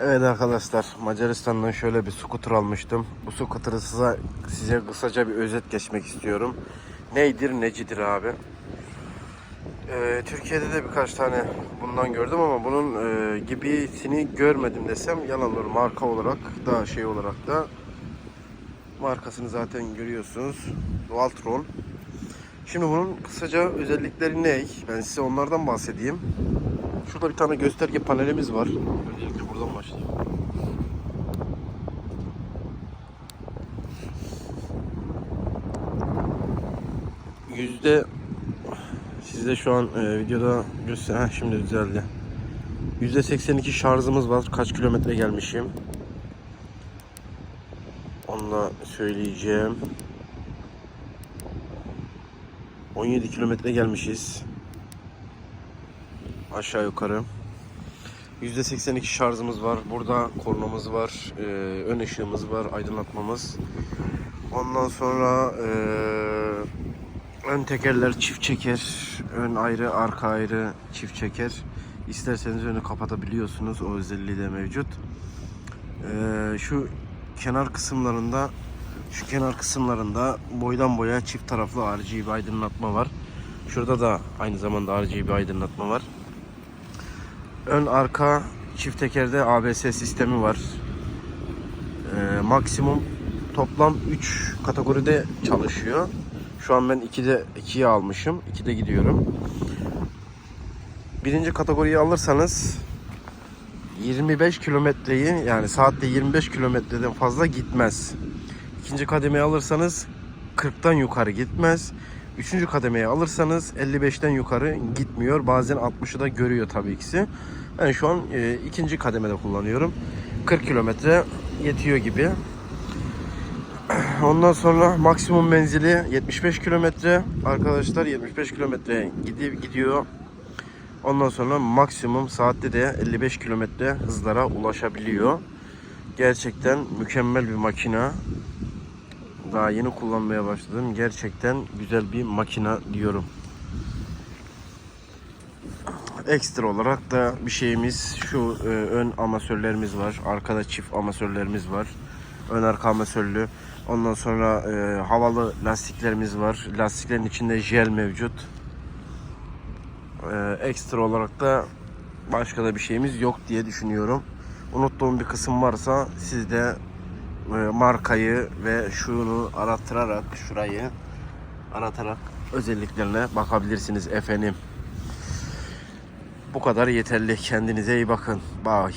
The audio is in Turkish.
Evet arkadaşlar Macaristan'dan şöyle bir scooter almıştım. Bu scooter'ı size, size kısaca bir özet geçmek istiyorum. Neydir necidir abi? Ee, Türkiye'de de birkaç tane bundan gördüm ama bunun e, gibisini görmedim desem yalan olur. Marka olarak da şey olarak da markasını zaten görüyorsunuz. Dualtron. Şimdi bunun kısaca özellikleri ne? Ben size onlardan bahsedeyim. Şurada bir tane gösterge panelimiz var. Öncelikle buradan başlayayım. Yüzde sizde şu an e, videoda göster. Heh, şimdi düzeldi. Yüzde 82 şarjımız var. Kaç kilometre gelmişim. Onu da söyleyeceğim. 17 kilometre gelmişiz. Aşağı yukarı. %82 şarjımız var. Burada kornamız var. Ee, ön ışığımız var. Aydınlatmamız. Ondan sonra ee, ön tekerler çift çeker. Ön ayrı, arka ayrı çift çeker. İsterseniz önü kapatabiliyorsunuz. O özelliği de mevcut. Ee, şu kenar kısımlarında şu kenar kısımlarında boydan boya çift taraflı RGB aydınlatma var. Şurada da aynı zamanda RGB aydınlatma var. Ön arka çift tekerde ABS sistemi var. Ee, maksimum toplam 3 kategoride çalışıyor. Şu an ben 2'de 2'ye almışım. 2'de gidiyorum. Birinci kategoriyi alırsanız 25 kilometreyi yani saatte 25 kilometreden fazla gitmez. İkinci kademeyi alırsanız 40'tan yukarı gitmez. Üçüncü kademeyi alırsanız 55'ten yukarı gitmiyor. Bazen 60'ı da görüyor tabii ikisi. Ben şu an e, ikinci kademede kullanıyorum. 40 kilometre yetiyor gibi. Ondan sonra maksimum menzili 75 kilometre. Arkadaşlar 75 kilometre gidi- gidiyor. Ondan sonra maksimum saatte de 55 kilometre hızlara ulaşabiliyor. Gerçekten mükemmel bir makina. Daha yeni kullanmaya başladım. Gerçekten güzel bir makina diyorum. Ekstra olarak da bir şeyimiz şu e, ön amasörlerimiz var. Arkada çift amasörlerimiz var. Ön arka amasörlü. Ondan sonra e, havalı lastiklerimiz var. Lastiklerin içinde jel mevcut. E, ekstra olarak da başka da bir şeyimiz yok diye düşünüyorum. Unuttuğum bir kısım varsa siz de markayı ve şunu arattırarak şurayı aratarak özelliklerine bakabilirsiniz efendim. Bu kadar yeterli. Kendinize iyi bakın. Bye.